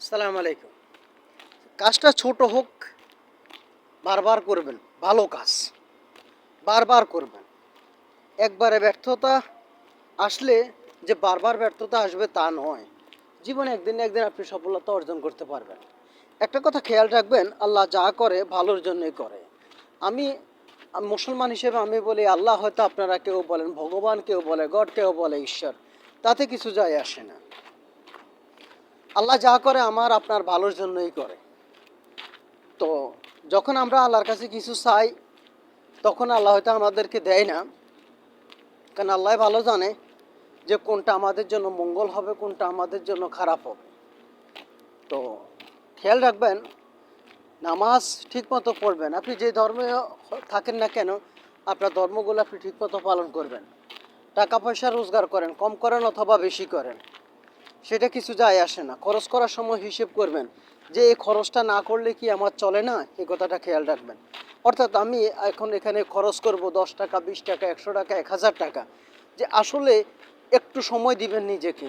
সালাম আলাইকুম। কাজটা ছোট হোক, বারবার করবেন, ভালো কাজ, বারবার করবেন। একবারে ব্যর্থতা আসলে যে বারবার ব্যর্থতা আসবে তা নয়। জীবনে একদিন একদিন আপনি সফলতা অর্জন করতে পারবেন। একটা কথা খেয়াল রাখবেন, আল্লাহ যা করে ভালোর জন্যই করে। আমি, মুসলমান হিসেবে আমি বলি, আল্লাহ হয়তো আপনারা কেউ বলেন, ভগবান কেউ বলে, গড কেউ বলে, ঈশ্বর। তাতে কিছু যায় আসে না। আল্লাহ যা করে আমার আপনার ভালোর জন্যই করে। তো যখন আমরা আল্লাহর কাছে কিছু চাই, তখন আল্লাহ হয়তো আমাদেরকে দেয় না। কারণ আল্লাহ ভালো জানে যে কোনটা আমাদের জন্য মঙ্গল হবে, কোনটা আমাদের জন্য খারাপ হবে। তো খেয়াল রাখবেন, নামাজ ঠিকমতো পড়বেন। আপনি যে ধর্মে থাকেন না কেন, আপনার ধর্মগুলো আপনি ঠিকমতো পালন করবেন। টাকা পয়সা রোজগার করেন, কম করেন অথবা বেশি করেন। সেটা কিছু যায় আসে না। খরচ করার সময় হিসেব করবেন যে এই খরচটা না করলে কি আমার চলে না? এই কথাটা খেয়াল রাখবেন। অর্থাৎ আমি এখন এখানে খরচ করব দশ টাকা, বিশ টাকা, একশো টাকা, এক হাজার টাকা। যে আসলে একটু সময় দিবেন নিজেকে।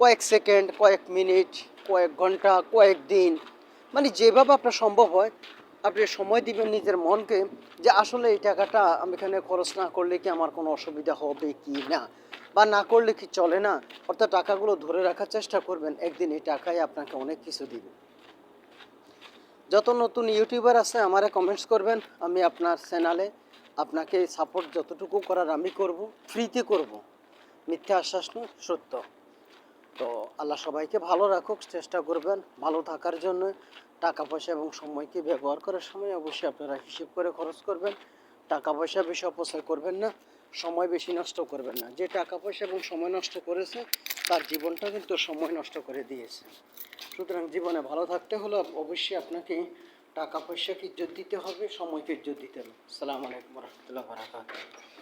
কয়েক সেকেন্ড, কয়েক মিনিট, কয়েক ঘণ্টা, কয়েক দিন। মানে যেভাবে আপনার সম্ভব হয় আপনি সময় দিবেন নিজের মনকে যে আসলে এই টাকাটা আমি এখানে খরচ না করলে কি আমার কোনো অসুবিধা হবে কি না? বা না করলে কি চলে না? অর্থাৎ টাকাগুলো ধরে রাখার চেষ্টা করবেন, একদিন এই টাকায় আপনাকে অনেক কিছু দিবে। যত নতুন ইউটিউবার আছে, আমারে কমেন্টস করবেন, আমি আপনার চ্যানেলে আপনাকে সাপোর্ট যতটুকু করার আমি করব ফ্রিতে করব। মিথ্যা আশ্বাস নয়, সত্য। তো আল্লাহ সবাইকে ভালো রাখুক, চেষ্টা করবেন ভালো থাকার জন্য। টাকা পয়সা এবং সময়কে ব্যবহার করার সময় অবশ্যই আপনারা হিসেব করে খরচ করবেন। টাকা পয়সা বেশি অপচয় করবেন না, সময় বেশি নষ্ট করবেন না। যে টাকা পয়সা এবং সময় নষ্ট করেছে, তার জীবনটা কিন্তু সময় নষ্ট করে দিয়েছে। সুতরাং জীবনে ভালো থাকতে হলে অবশ্যই আপনাকে টাকা পয়সাকে ইজ্জত দিতে হবে, সময়কে ইজ্জত দিতে হবে। সালাম আলাইকুম রহমতুল্লাহ বারাকাতুহ।